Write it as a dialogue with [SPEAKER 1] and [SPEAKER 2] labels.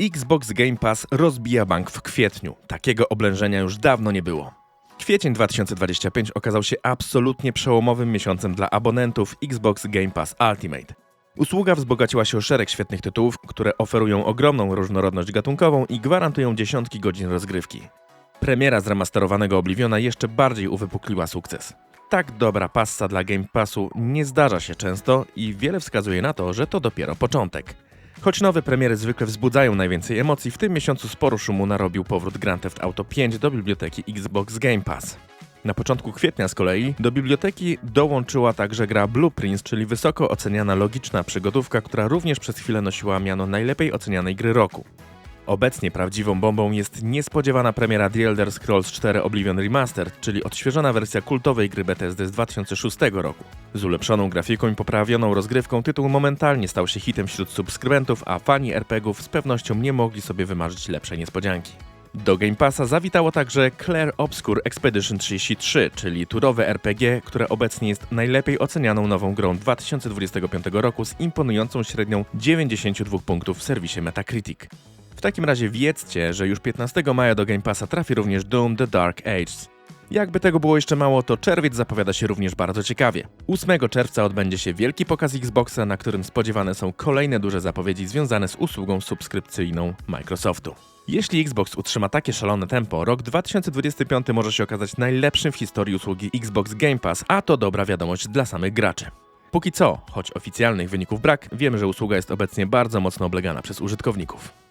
[SPEAKER 1] Xbox Game Pass rozbija bank w kwietniu. Takiego oblężenia już dawno nie było. Kwiecień 2025 okazał się absolutnie przełomowym miesiącem dla abonentów Xbox Game Pass Ultimate. Usługa wzbogaciła się o szereg świetnych tytułów, które oferują ogromną różnorodność gatunkową i gwarantują dziesiątki godzin rozgrywki. Premiera zremasterowanego Obliviona jeszcze bardziej uwypukliła sukces. Tak dobra passa dla Game Passu nie zdarza się często i wiele wskazuje na to, że to dopiero początek. Choć nowe premiery zwykle wzbudzają najwięcej emocji, w tym miesiącu sporo szumu narobił powrót Grand Theft Auto 5 do biblioteki Xbox Game Pass. Na początku kwietnia z kolei do biblioteki dołączyła także gra Blueprints, czyli wysoko oceniana logiczna przygodówka, która również przez chwilę nosiła miano najlepiej ocenianej gry roku. Obecnie prawdziwą bombą jest niespodziewana premiera The Elder Scrolls 4 Oblivion Remastered, czyli odświeżona wersja kultowej gry Bethesdy z 2006 roku. Z ulepszoną grafiką i poprawioną rozgrywką tytuł momentalnie stał się hitem wśród subskrybentów, a fani RPGów z pewnością nie mogli sobie wymarzyć lepszej niespodzianki. Do Game Passa zawitało także Claire Obscure Expedition 33, czyli turowe RPG, które obecnie jest najlepiej ocenianą nową grą 2025 roku z imponującą średnią 92 punktów w serwisie Metacritic. W takim razie wiedzcie, że już 15 maja do Game Passa trafi również Doom The Dark Ages. Jakby tego było jeszcze mało, to czerwiec zapowiada się również bardzo ciekawie. 8 czerwca odbędzie się wielki pokaz Xboxa, na którym spodziewane są kolejne duże zapowiedzi związane z usługą subskrypcyjną Microsoftu. Jeśli Xbox utrzyma takie szalone tempo, rok 2025 może się okazać najlepszym w historii usługi Xbox Game Pass, a to dobra wiadomość dla samych graczy. Póki co, choć oficjalnych wyników brak, wiemy, że usługa jest obecnie bardzo mocno oblegana przez użytkowników.